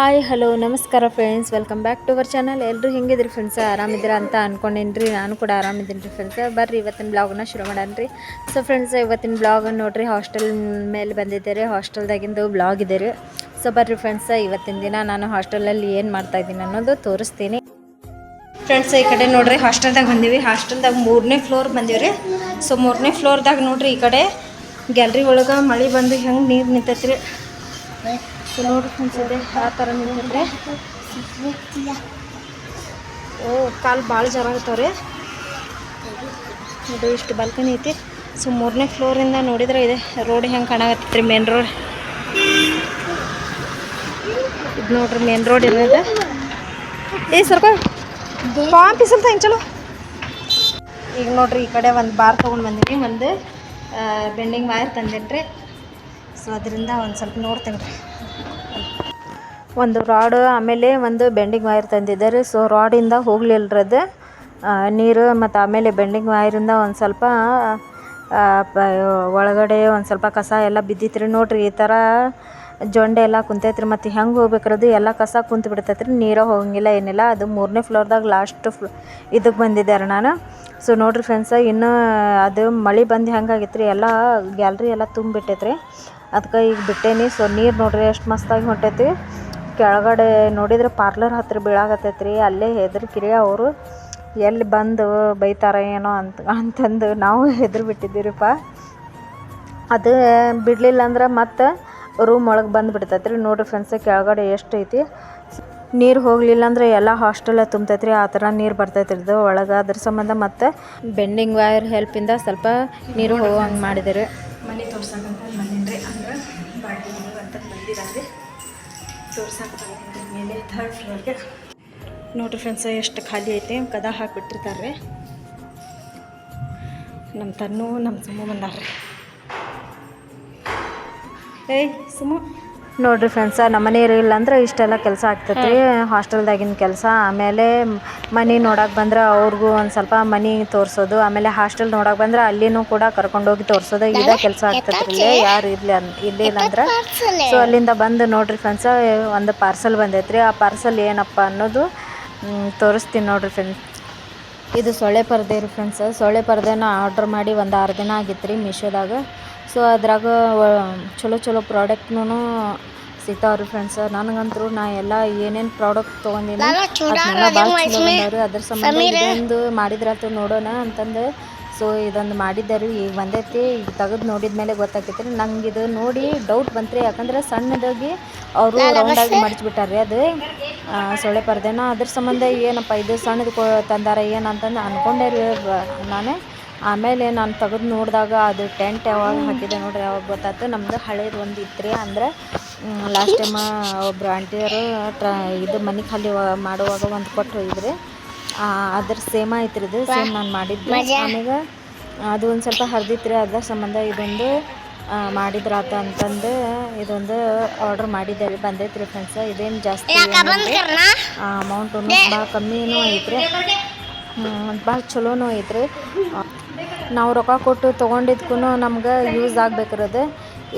Hi, hello, ನಮಸ್ಕಾರ friends welcome back to our channel ಎಲ್ಲರೂ ಹೆಂಗಿದ್ರಿ ಫ್ರೆಂಡ್ಸ್ ಆರಾಮಿದ್ದೀರಾ ಅಂತ ಅನ್ಕೊಂಡೇನಿ ರೀ ನಾನು ಕೂಡ ಆರಾಮಿದ್ದೀನಿ ರೀ ಫ್ರೆಂಡ್ಸ್ ಬರ್ರಿ, ಇವತ್ತಿನ ಬ್ಲಾಗ್ನ ಶುರು ಮಾಡೋಣ ರೀ ಸೊ ಫ್ರೆಂಡ್ಸ್ ಇವತ್ತಿನ ಬ್ಲಾಗ್ ನೋಡ್ರಿ ಹಾಸ್ಟೆಲ್ ಮೇಲೆ ಬಂದಿದ್ದೀರಿ. ಹಾಸ್ಟೆಲ್ದಾಗಿಂದು ಬ್ಲಾಗ್ ಇದೆ ಸೊ ಬರ್ರಿ ಫ್ರೆಂಡ್ಸ್ ಇವತ್ತಿನ ದಿನ ನಾನು ಹಾಸ್ಟೆಲಲ್ಲಿ ಏನು ಮಾಡ್ತಾ ಇದ್ದೀನಿ ಅನ್ನೋದು ತೋರಿಸ್ತೀನಿ. ಫ್ರೆಂಡ್ಸ್ ಈ ಕಡೆ ನೋಡ್ರಿ ಹಾಸ್ಟೆಲ್ದಾಗ ಬಂದೀವಿ. ಹಾಸ್ಟೆಲ್ದಾಗ ಮೂರನೇ ಫ್ಲೋರ್ ಬಂದೀವಿ ರೀ ಸೊ ಮೂರನೇ ಫ್ಲೋರ್ದಾಗ ನೋಡ್ರಿ, ಈ ಕಡೆ ಗ್ಯಾಲ್ರಿ ಒಳಗೆ ಮಳೆ ಬಂದು ಹೆಂಗೆ ನೀರು ನಿಂತೈತಿ ಫ್ರೆಂಡ್ಸ್ ಇದೆ ಆ ಥರ ನಿಂತಿದ್ರೆ ಓ, ಕಾಲು ಭಾಳ ಜರ ಆಗ್ತಾವ್ರಿ. ಇದು ಇಷ್ಟು ಬಾಲ್ಕನಿ ಐತಿ. ಸೊ, ಮೂರನೇ ಫ್ಲೋರಿಂದ ನೋಡಿದ್ರೆ ಇದೆ ರೋಡ್ ಹೆಂಗೆ ಕಾಣಾಗತ್ತೈತ್ರಿ ಮೇನ್ ರೋಡ್ ಇದು ನೋಡ್ರಿ ಮೇನ್ ರೋಡ್ ಇರೋದು. ಏ, ಸರ್ಕ ಪಾಂಪಿಸಲ್ತ ಹೆಂಗೆ ಚಲೋ? ಈಗ ನೋಡ್ರಿ, ಈ ಕಡೆ ಒಂದು ಬಾರ್ ತೊಗೊಂಡು ಬಂದೀನಿ, ಒಂದು ಬೆಂಡಿಂಗ್ ವಾಯರ್ ತಂದಿಟ್ರಿ. ಸೊ, ಅದರಿಂದ ಒಂದು ಸ್ವಲ್ಪ ನೋಡ್ತೇನೆ ರೀ ಒಂದು ರಾಡ್ ಆಮೇಲೆ ಒಂದು ಬೆಂಡಿಂಗ್ ವೈರ್ ತಂದಿದ್ದಾರೆ. ಸೊ ರಾಡಿಂದ ಹೋಗ್ಲಿಲ್ರದು. ನೀರು ಮತ್ತು ಆಮೇಲೆ ಬೆಂಡಿಂಗ್ ವೈರಿಂದ ಒಂದು ಸ್ವಲ್ಪ ಒಳಗಡೆ ಒಂದು ಸ್ವಲ್ಪ ಕಸ ಎಲ್ಲ ಬಿದ್ದಿತ್ತು ರೀ ನೋಡ್ರಿ, ಈ ಥರ ಜೊಂಡೆ ಎಲ್ಲ ಕುಂತೈತ್ರಿ. ಮತ್ತು ಹೆಂಗೆ ಹೋಗ್ಬೇಕ್ರದು? ಎಲ್ಲ ಕಸ ಕುಂತು ಬಿಡ್ತೈತ್ರಿ. ನೀರು ಹೋಗಂಗಿಲ್ಲ, ಏನಿಲ್ಲ. ಅದು ಮೂರನೇ ಫ್ಲೋರ್ದಾಗ ಲಾಸ್ಟ್ ಫ್ಲೋ ಇದಕ್ಕೆ ಬಂದಿದ್ದೆ ನಾನು. ಸೊ ನೋಡ್ರಿ ಫ್ರೆಂಡ್ಸ ಇನ್ನೂ ಅದು ಮಳೆ ಬಂದು ಹೆಂಗಾಗಿತ್ತು ರೀ ಎಲ್ಲ ಗ್ಯಾಲ್ರಿ ಎಲ್ಲ ತುಂಬಿಟ್ಟೈತ್ರಿ. ಅದಕ್ಕೆ ಈಗ ಬಿಟ್ಟೇನಿ. ಸೊ ನೀರು ನೋಡ್ರಿ, ಎಷ್ಟು ಮಸ್ತಾಗಿ ಹೊಂಟೈತಿ. ಕೆಳಗಡೆ ನೋಡಿದ್ರೆ ಪಾರ್ಲರ್ ಹತ್ತಿರ ಬೀಳಾಗತ್ತೈತೆ ರೀ ಅಲ್ಲೇ ಹೆದರ್ಕಿರಿ ಅವರು, ಎಲ್ಲಿ ಬಂದು ಬೈತಾರ ಏನೋ ಅಂತ, ಅಂತಂದು ನಾವು ಹೆದ್ರ ಬಿಟ್ಟಿದ್ದೀರಿಪ್ಪ. ಅದು ಬಿಡಲಿಲ್ಲ ಅಂದ್ರೆ ಮತ್ತೆ ರೂಮ್ ಒಳಗೆ ಬಂದು ಬಿಡ್ತೈತ್ರಿ. ನೋಡಿರಿ ಫ್ರೆಂಡ್ಸ್ ಕೆಳಗಡೆ ಎಷ್ಟು ಐತಿ. ನೀರು ಹೋಗಲಿಲ್ಲ ಅಂದ್ರೆ ಎಲ್ಲ ಹಾಸ್ಟೆಲ್ಲ ತುಂಬತೈತೆ ರೀ ಆ ಥರ ನೀರು ಬರ್ತೈತೆ ಇದು ಒಳಗೆ. ಅದ್ರ ಸಂಬಂಧ ಮತ್ತೆ ಬೆಂಡಿಂಗ್ ವೈರ್ ಹೆಲ್ಪಿಂದ ಸ್ವಲ್ಪ ನೀರು ಹೋಗಂಗೆ ಮಾಡಿದ್ದಾರೆ ಮನೆ ತೋರ್ಸಕ್ಕಂತ ಮೇಲೆ ಥರ್ಡ್ ಫ್ಲೋರ್ಗೆ ನೋಡ್ರಿ ಫ್ರೆಂಡ್ಸ್ ಎಷ್ಟು ಖಾಲಿ ಐತೆ, ಕದ ಹಾಕಿಬಿಟ್ಟಿರ್ತಾರೆ. ನಮ್ಮ ತನ್ನು ನಮ್ಮ ಸುಮ್ಮ ಬಂದಾರ್ರಿ. ಏಯ್ ಸುಮ್ಮ ನೋಡ್ರಿ ಫ್ರೆಂಡ್ಸ ನಮ್ಮ ಮನೆಯವ್ರು ಇಲ್ಲ ಅಂದ್ರೆ ಇಷ್ಟೆಲ್ಲ ಕೆಲಸ ಆಗ್ತೈತೆ ರೀ ಹಾಸ್ಟೆಲ್ದಾಗಿನ ಕೆಲಸ. ಆಮೇಲೆ ಮನೆ ನೋಡಕ್ಕೆ ಬಂದ್ರೆ ಅವ್ರಿಗೂ ಒಂದು ಸ್ವಲ್ಪ ಮನೆ ತೋರಿಸೋದು. ಆಮೇಲೆ ಹಾಸ್ಟೆಲ್ ನೋಡಕ್ಕೆ ಬಂದ್ರೆ ಅಲ್ಲಿನೂ ಕೂಡ ಕರ್ಕೊಂಡೋಗಿ ತೋರಿಸೋದು. ಇದೇ ಕೆಲಸ ಆಗ್ತೈತೆ ರೀ ಇಲ್ಲೇ ಯಾರು ಇರಲಿ ಅನ್ ಇರಲಿಲ್ಲ ಅಂದ್ರೆ ಸೊ ಅಲ್ಲಿಂದ ಬಂದು ನೋಡಿರಿ ಫ್ರೆಂಡ್ಸ ಒಂದು ಪಾರ್ಸಲ್ ಬಂದೈತೆ ಆ ಪಾರ್ಸಲ್ ಏನಪ್ಪ ಅನ್ನೋದು ತೋರಿಸ್ತೀನಿ ನೋಡಿರಿ ಫ್ರೆಂಡ್ಸ್ ಇದು ಸೊಳ್ಳೆ ಪರದೆ ರೀ ಫ್ರೆಂಡ್ಸ್ ಸೊಳ್ಳೆ ಪರದೆನ ಆರ್ಡ್ರ್ ಮಾಡಿ ಒಂದು ಆರು ದಿನ ಆಗಿತ್ತು ರೀ ಮೀಶೋದಾಗ. ಸೊ ಅದ್ರಾಗ ಚಲೋ ಚಲೋ ಪ್ರಾಡಕ್ಟ್ನೂ ಸಿಗ್ತಾವೆ ರೀ ಫ್ರೆಂಡ್ಸ್ ನನಗಂತೂ ನಾ ಎಲ್ಲ ಏನೇನು ಪ್ರಾಡಕ್ಟ್ ತೊಗೊಂಡಿನಿ ಅದನ್ನೆಲ್ಲ ಭಾಳ ಚಲೋ ಬಂದಾವ್ರಿ. ಅದ್ರ ಸಂಬಂಧ ಇದೊಂದು ಮಾಡಿದ್ರಾತು ನೋಡೋಣ ಅಂತಂದು. ಸೊ ಇದೊಂದು ಮಾಡಿದ್ದೆ ರೀ. ಈಗ ಬಂದೈತಿ. ಈಗ ತೆಗೆದು ನೋಡಿದ ಮೇಲೆ ಗೊತ್ತಾಕೈತಿ ರೀ ನಂಗೆ ಇದು ನೋಡಿ ಡೌಟ್ ಬಂತು ರೀ ಯಾಕಂದ್ರೆ ಸಣ್ಣದಾಗಿ ಅವರು ರೌಂಡಾಗಿ ರೀ ಅದು. ಸೊಳ್ಳೆ ಪರ್ದೆನ. ಅದ್ರ ಸಂಬಂಧ ಏನಪ್ಪ, ಇದು ಸಣ್ಣದು ಕೊ, ತಂದಾರ ಏನಂತಂದು ಅಂದ್ಕೊಂಡೆ ರೀ ನಾನು. ಆಮೇಲೆ ನಾನು ತೆಗೆದು ನೋಡಿದಾಗ ಅದು ಟೆಂಟ್ ಯಾವಾಗ ಹಾಕಿದೆ ನೋಡ್ರಿ, ಯಾವಾಗ ಗೊತ್ತಾಯ್ತು ನಮ್ಮದು ಹಳೇದು ಒಂದು ಇತ್ತು ರೀ ಅಂದ್ರೆ ಲಾಸ್ಟ್ ಟೈಮ್ ಒಬ್ಬರು ಆಂಟಿಯವರು ಟ್ರ, ಇದು ಮನೆ ಖಾಲಿ ಮಾಡುವಾಗ ಒಂದು ಕೊಟ್ಟು ಇದ್ರಿ. ಅದ್ರ ಸೇಮ್ ಐತ್ರಿ ಇದು, ಸೇಮ್ ನಾನು ಮಾಡಿದ್ದೆ. ಆಮೇಲೆ ಅದು ಒಂದು ಸ್ವಲ್ಪ ಹರಿದಿತ್ತು ರೀ ಅದ್ರ ಸಂಬಂಧ ಇದೊಂದು ಮಾಡಿದ್ರಾತ ಅಂತಂದು ಇದೊಂದು ಆರ್ಡ್ರ್ ಮಾಡಿದ್ದೆ ರೀ ಬಂದೈತೆ ರೀ ಫ್ರೆಂಡ್ಸ್ ಇದೇನು ಜಾಸ್ತಿ ಅಮೌಂಟು ಭಾಳ ಕಮ್ಮಿನೂ ಐತ್ರಿ. ಭಾಳ ಚಲೋನೂ ಐತ್ರಿ. ನಾವು ರೊಕ್ಕ ಕೊಟ್ಟು ತೊಗೊಂಡಿದ್ಕೂ ನಮ್ಗೆ ಯೂಸ್ ಆಗ್ಬೇಕಿರೋದು.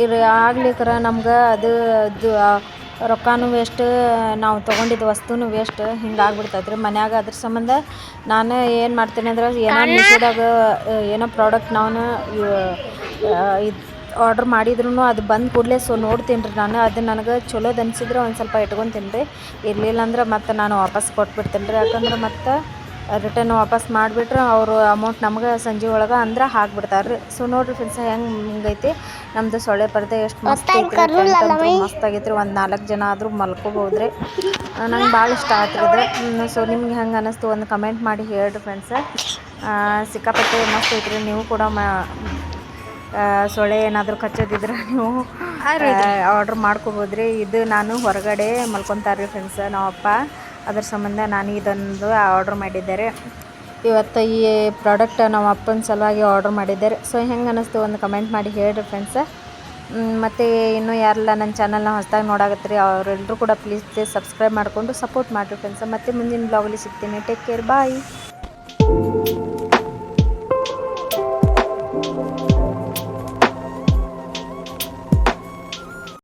ಇರ ಆಗ್ಲಿಕ್ರ ನಮ್ಗೆ ಅದು ರೊಕ್ಕನೂ ವೇಸ್ಟ್ ನಾವು ತೊಗೊಂಡಿದ್ದ ವಸ್ತುನೂ ವೇಸ್ಟ್ ಹಿಂಗೆ ಆಗ್ಬಿಡ್ತೈತೆ ರೀ ಮನ್ಯಾಗ ಅದ್ರ ಸಂಬಂಧ ನಾನು ಏನು ಮಾಡ್ತೀನಿ ಅಂದ್ರೆ ಏನೋ ಮೀಶೋದಾಗ ಏನೋ ಪ್ರಾಡಕ್ಟ್ ನಾನು ಇದು ಆರ್ಡ್ರ್ ಮಾಡಿದ್ರು ಅದು ಬಂದ ಕೂಡಲೇ ಸೊ ನೋಡ್ತೀನಿ ರೀ ನಾನು. ಅದು ನನಗೆ ಚಲೋದು ಅನಿಸಿದ್ರೆ ಒಂದು ಸ್ವಲ್ಪ ಇಟ್ಕೊತೀನಿ ರೀ. ಇರಲಿಲ್ಲ ಅಂದ್ರೆ ಮತ್ತೆ ನಾನು ವಾಪಸ್ ಕೊಟ್ಬಿಡ್ತೀನಿ ರೀ. ಯಾಕಂದ್ರೆ ಮತ್ತೆ ರಿಟರ್ನ್ ವಾಪಸ್ ಮಾಡಿಬಿಟ್ರೆ ಅವರು ಅಮೌಂಟ್ ನಮ್ಗೆ ಸಂಜೆ ಒಳಗೆ ಅಂದ್ರೆ ಹಾಕ್ಬಿಡ್ತಾರೆ ರೀ. ಸೊ ನೋಡಿರಿ ಫ್ರೆಂಡ್ಸ್ ಹೆಂಗೆ ಹಿಂಗೈತಿ? ನಮ್ಮದು ಸೊಳ್ಳೆ ಪರದೆ ಎಷ್ಟು ಮಸ್ತ್ ಮಸ್ತ್ ಆಗೈತೆ ರೀ ಒಂದು ನಾಲ್ಕು ಜನ ಆದರೂ ಮಲ್ಕೋಬೋದು ರೀ. ನಂಗೆ ಭಾಳ ಇಷ್ಟ ಆಯ್ತು ಇದು. ಸೊ ನಿಮ್ಗೆ ಹೆಂಗೆ ಅನ್ನಿಸ್ತು ಒಂದು ಕಮೆಂಟ್ ಮಾಡಿ ಹೇಳಿರಿ ಫ್ರೆಂಡ್ಸ್ ಸಿಕ್ಕಾಪಟ್ಟೆ ಮಸ್ತ್ ಐತ್ರಿ. ನೀವು ಕೂಡ ಮ ಸೊಳ್ಳೆ ಏನಾದರೂ ಕಚ್ಚೋದಿದ್ರೆ ನೀವು ಆರ್ಡ್ರ್ ಮಾಡ್ಕೋಬೋದು ರೀ ಇದು ನಾನು ಹೊರಗಡೆ ಮಲ್ಕೊತಾರೆ ಫ್ರೆಂಡ್ಸ್ ನಮ್ಮಪ್ಪ ಅದ್ರ ಸಂಬಂಧ ನಾನು ಇದೊಂದು ಆರ್ಡ್ರ್ ಮಾಡಿದ್ದಾರೆ. ಇವತ್ತು ಈ ಪ್ರಾಡಕ್ಟ್ ನಮ್ಮ ಅಪ್ಪನ ಸಲುವಾಗಿ ಆರ್ಡ್ರ್ ಮಾಡಿದ್ದಾರೆ. ಸೊ ಹೆಂಗೆ ಅನ್ನಿಸ್ತು ಒಂದು ಕಮೆಂಟ್ ಮಾಡಿ ಹೇಳಿರಿ ಫ್ರೆಂಡ್ಸ್ ಮತ್ತು ಇನ್ನೂ ಯಾರೆಲ್ಲ ನನ್ನ ಚಾನಲ್ನ ಹೊಸದಾಗಿ ನೋಡಾಕತ್ತೀರಿ ಅವರೆಲ್ಲರೂ ಕೂಡ ಪ್ಲೀಸ್ ಸಬ್ಸ್ಕ್ರೈಬ್ ಮಾಡಿಕೊಂಡು ಸಪೋರ್ಟ್ ಮಾಡಿರಿ ಫ್ರೆಂಡ್ಸ್ ಮತ್ತು ಮುಂದಿನ ಬ್ಲಾಗಲ್ಲಿ ಸಿಗ್ತೀನಿ. Take care bye